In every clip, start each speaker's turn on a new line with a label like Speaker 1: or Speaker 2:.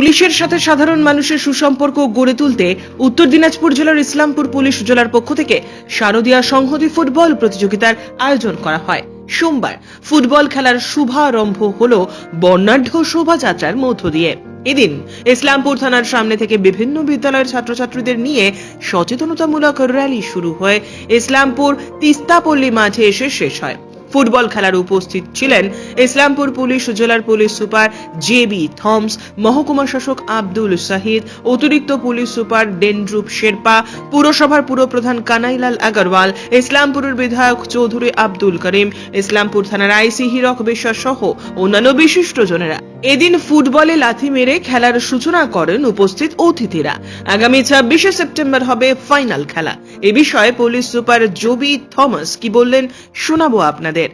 Speaker 1: পুলিশের সাথে সাধারণ মানুষের সুসম্পর্ক গড়ে তুলতে উত্তর দিনাজপুর জেলার ইসলামপুর পুলিশ জেলার পক্ষ থেকে শারদীয়া সংহতি ফুটবল প্রতিযোগিতার আয়োজন করা হয়। সোমবার ফুটবল খেলার শুভারম্ভ হল বর্ণাঢ্য শোভাযাত্রার মধ্য দিয়ে। এদিন ইসলামপুর থানার সামনে থেকে বিভিন্ন বিদ্যালয়ের ছাত্রছাত্রীদের নিয়ে সচেতনতামূলক র্যালি শুরু হয়ে ইসলামপুর তিস্তাপল্লী মাঠে এসে শেষ হয়। ফুটবল খেলার উপস্থিত ছিলেন ইসলামপুর পুলিশ জেলার police super J B Thomas, মহকুমা শাসক আব্দুল শাহিদ অতিরিক্ত পুলিশ সুপার ডেনড্রুপ শেরপা, পুরসভার পুরপ্রধান কানাইলাল আগরওয়াল, ইসলামপুরের বিধায়ক চৌধুরী আব্দুল করিম, ইসলামপুর থানার আইসি হিরক বিশ্বাস সহ অন্যান্য বিশিষ্টজনেরা এদিন ফুটবলে লাথি মেরে খেলার সূচনা করেন উপস্থিত অতিথিরা। আগামী ছাব্বিশে সেপ্টেম্বর হবে ফাইনাল খেলা। এ বিষয়ে পুলিশ সুপার জবি থমাস কি বললেন শোনাবো আপনাদের।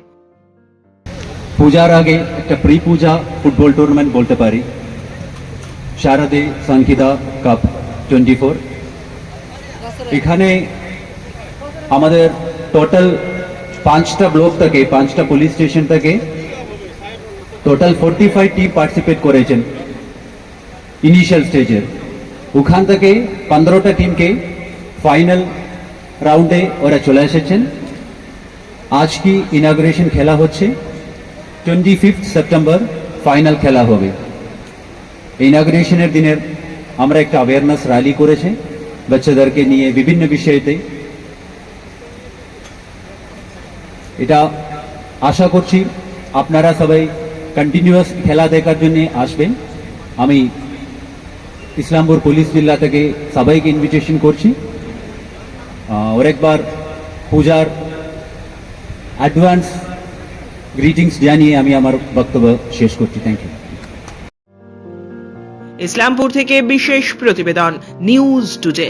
Speaker 2: পূজার আগে একটা প্রি পূজা ফুটবল টুর্নামেন্ট বলতে পারি। শারদে সাংকিদা কাপ টোয়েন্টি ফোর এখানে আমাদের টোটাল পাঁচটা ব্লক থেকে, পাঁচটা পুলিশ স্টেশন থেকে। Total forty five team participate করেছেন ইনিশিয়াল স্টেজে ওখান থেকে পনেরোটা টিমকে ফাইনাল রাউন্ডে ওরা চলে এসেছেন। আজ কি ইনাগুরেশন খেলা হচ্ছে? টোয়েন্টি ফিফথ সেপ্টেম্বর ফাইনাল খেলা হবে। ইনাগুরেশনের দিনের আমরা একটা অ্যাওয়ারনেস র্যালি করেছে বাচ্চাদেরকে নিয়ে বিভিন্ন বিষয়েতে। এটা আশা করছি আপনারা সবাই কন্টিনিউয়াস খেলা দেখার জন্য আসবেন। আমি ইসলামপুর পুলিশ জেলা থেকে সবাইকে ইনভিটেশন করছি। একবার পূজার অ্যাডভান্স গ্রিটিংস জানিয়ে আমি আমার বক্তব্য শেষ করছি। থ্যাংক ইউ
Speaker 1: ইসলামপুর থেকে বিশেষ প্রতিবেদন নিউজ টুডে